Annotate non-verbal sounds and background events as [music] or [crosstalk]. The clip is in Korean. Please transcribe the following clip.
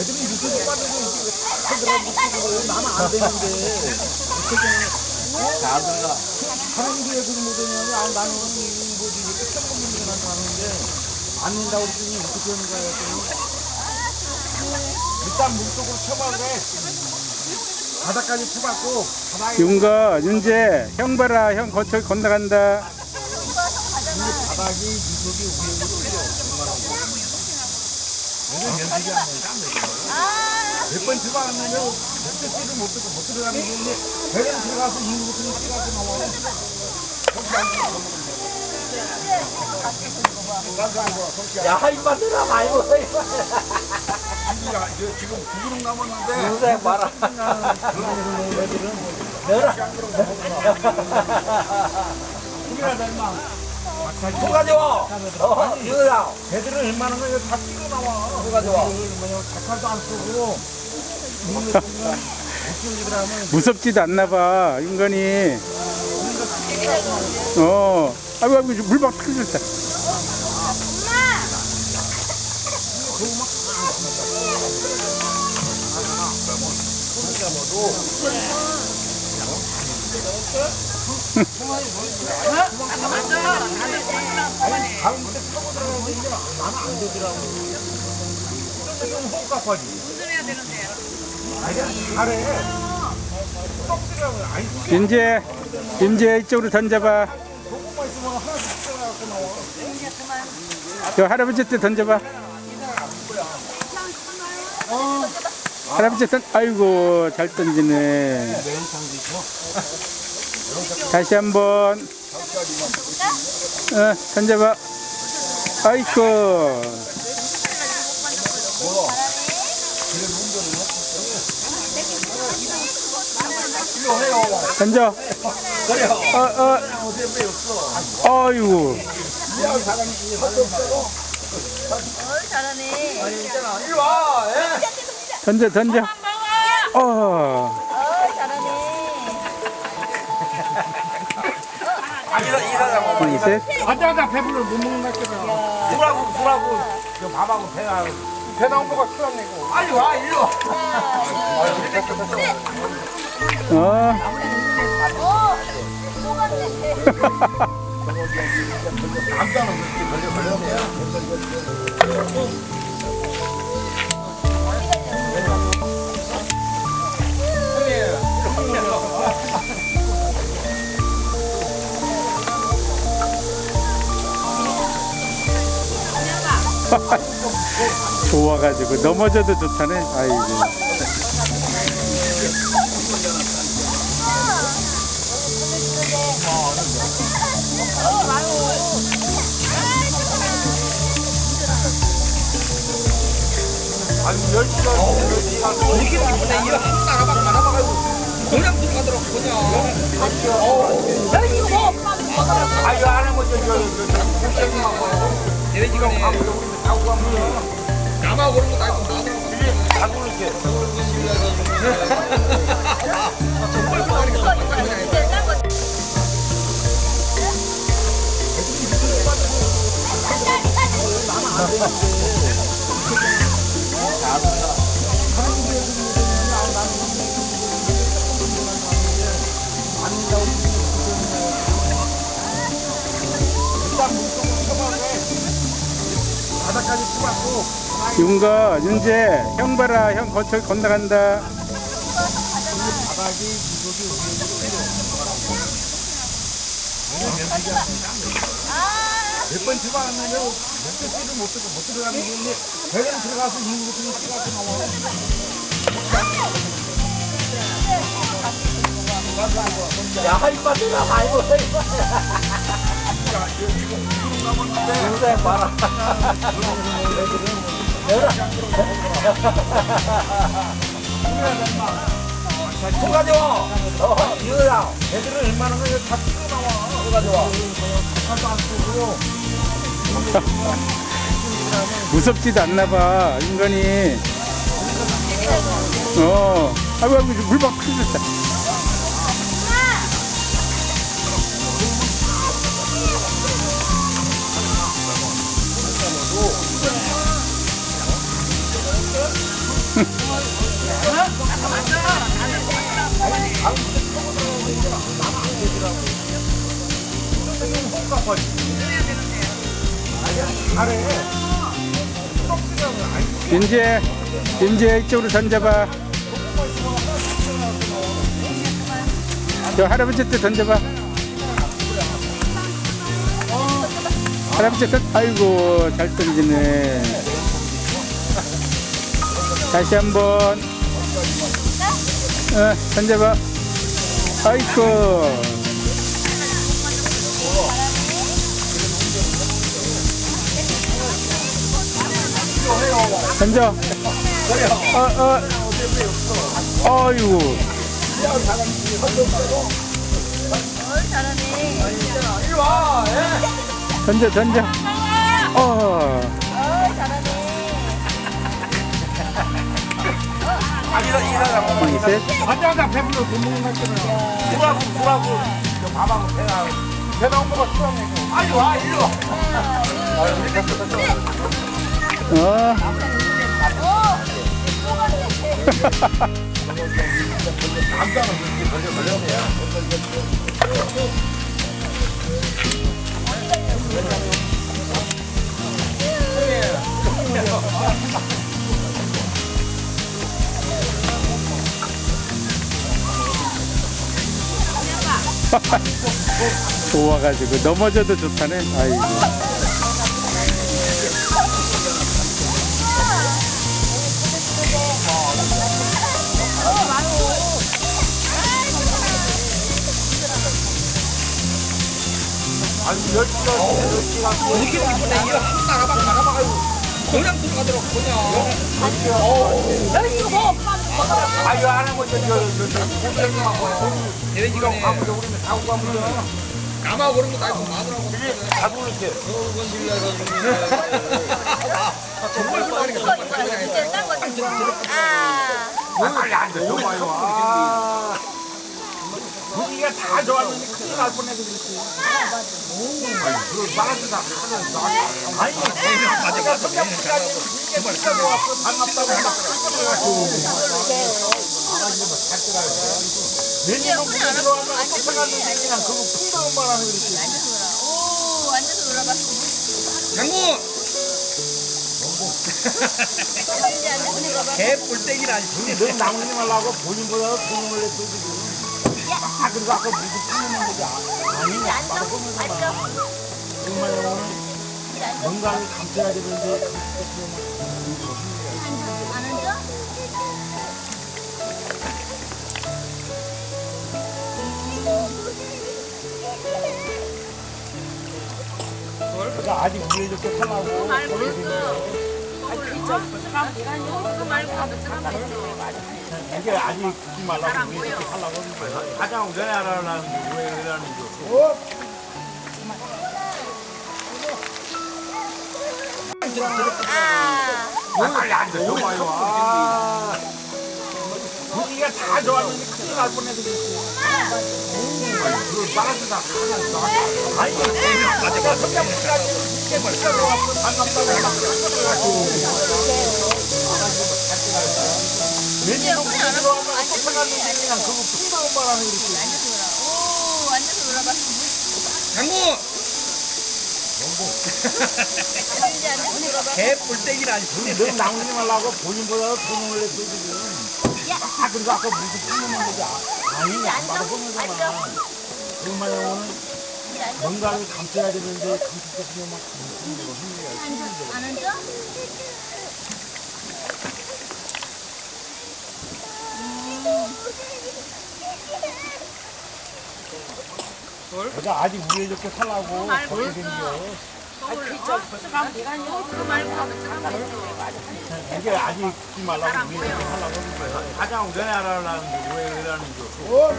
애들이 유튜브 하더라 무슨 나는 안 되는데 잘 들어가 사람들이 애들이 못하냐면 아 나는 뭐지 이렇게 생각문제가 나는데 안 된다고 했더니 어떻게 하는 거야 일단 물속으로 쳐봐 그래 바닥까지 쳐봤고 바닥에 윤거, 윤재, 형 봐라. 형 거쳐 건너간다. 바닥이 물속이 위에 올려. 몇번 들어갔는데 목적지를 못 듣고 못 들어가는 게 있는데 배를 들어가서 이후부터는 뛰어가서 나와요. 야, 이만 들어 많이 먹어, 이만. 지금 두 그릇 남았는데 인생 봐라. 우리나라 [laughs] 임마 누 가져와. 어, 이거야. 배들은 웬만한 거 이거 다 뛰어 나와. 좋아? 뭐냐 자칼도 안 쓰고 [laughs] 무섭지도 않나 봐. 윤건이. 어. 아이고, 아이고, 물박 터졌다. 가운 윤재, 윤재 이쪽으로 던져봐. 저 할아버지한테 던져봐. 할아버지 던, 아이고, 잘 던지네. 다시 한 번. 어, 던져봐. 아이고. 던져. 어, 어. 아이고. 잘하네. 던져, 던져. 어. 어, 일어, 일어나고. 둘, 셋. 가자가 배불러 못 먹는다 했잖아. 누라고, 누라고. 저 밥하고 배가 배 나온 거가 키웠네고. 빨리 와, 일로. 어. 어, 똑같네. [laughs] 좋아가지고 넘어져도 좋다네. 아이고. 아니, 열 시간, 열 시간. 이렇게 이번에 이거 한 나가봐, 나가봐가지고. 그냥 들어가더라고, 그냥. 야, 이거 뭐 엄마 먹어라. 아, 이거 안 하면 저, 저, 저, 저, 국장님하고. 얘네 지금 하고 가면. 나만 그런 거 나고, 나도. 다 부를게. 정말 좋아하니까. 바닥까지 쳐봤고 윤거, 윤재, 형 봐라. 형 거쳐 건너간다. 바닥이 물속이 위에 몇번 들어갔는데 목적지를 못 듣고 못 들어가는 게 배를 들어가서 이후부터는 뛰어가서 나와. 야, 이만 들어 많이 먹어, 이만. 무섭지도 않나 봐. 윤건이. 어. 아이고, 아이고, 물박 터졌다. 윤재, 윤재 이쪽으로 던져봐. 저 할아버지한테 던져봐. 할아버지, 던- 아이고, 잘 던지네. 다시 한 번. 어, 던져봐. 아이고. 던져. 어, 어. 아이고. 던져, 던져. 어. 둘, 셋. 반장다 배불러 돈 먹는 거 있잖아. 누라고 누라고 저 밥하고 배나 배 나온 거가 수영이고. 빨리 와 일로. 어. [laughs] 좋아가지고 넘어져도 좋다네. 아이고. 아니 열시가 열시가 이렇게 이번에 이거 한 나가봐 나가봐 그냥 들어가더라고 그냥 야, 이거 뭐. 엄마 먹어라. 아유 할아버지 저저 고생하고 돼지간에 가면 우리는 사고 가면 까마 그런 거 말고 마누라고 다 부를게. 그건 질려서 정말 좋아하니까 정말 그냥 이제 딴 거. 아. 아, 빨리 앉아. 좀 와요. 아. 다 좋았는데 큰일 날 뻔해서 그걸 말하지 다 하면서. 아니, 내가 성경까지 정말 진짜 좋았어. 반갑다고 막 깜짝놀라고. 아, 이제 막잘 들어가요. 내년은 무슨 들어가면 쫓아갔는데 그냥 그거 풍덩만 하는 그랬지. 오, 앉아서 놀아봐. 장군. 개 뿔떼기는 아니지 너 나무님 하려고 본인보다 돈을 냈어, 지금. 아, 그리고 아까 무슨 풍덩만 거지. 아니, 앉아. 앉아. 정말 오늘 건강을 감춰야 되는데? 그러니까 아직 위에 이렇게 살라고 말고 있어. 그거 말고 이게 아직 죽지 말라고 위에 이렇게 살라고 하는 거야. 가장 왜 알아라는 왜 이러는 거 아. 아, 빨리 앉아 좀 와요 아. 분위기가 다 좋았는데 큰일 날 뻔해서 그걸 말하지 아니 내가 성경까지 정말 진짜 좋았어 반갑다고 막 깜짝놀라고 내년은 무슨 들어가면 쫓아갔는데 그냥 그거 풍덩만 하는 그랬지. 오, 앉아서. 장군 이제 앉아서 놀아봐. 개 뿔떼기는 아니지 너 나무님 하려고 본인보다 돈을 냈어 지금. 아 그리고 아까 무슨 풍덩만 거지? 아니 안 받아 보면서만 정말 건강을 감춰야 되는데 때 그냥 막 거. 흥미가 안 앉아? 내가 아직 위에 이렇게 살라고 그렇게 생겨 이게 아직 죽지 말라고 이렇게 살라고 하는 거야 가장 왜 알아라는 거왜 이러는 거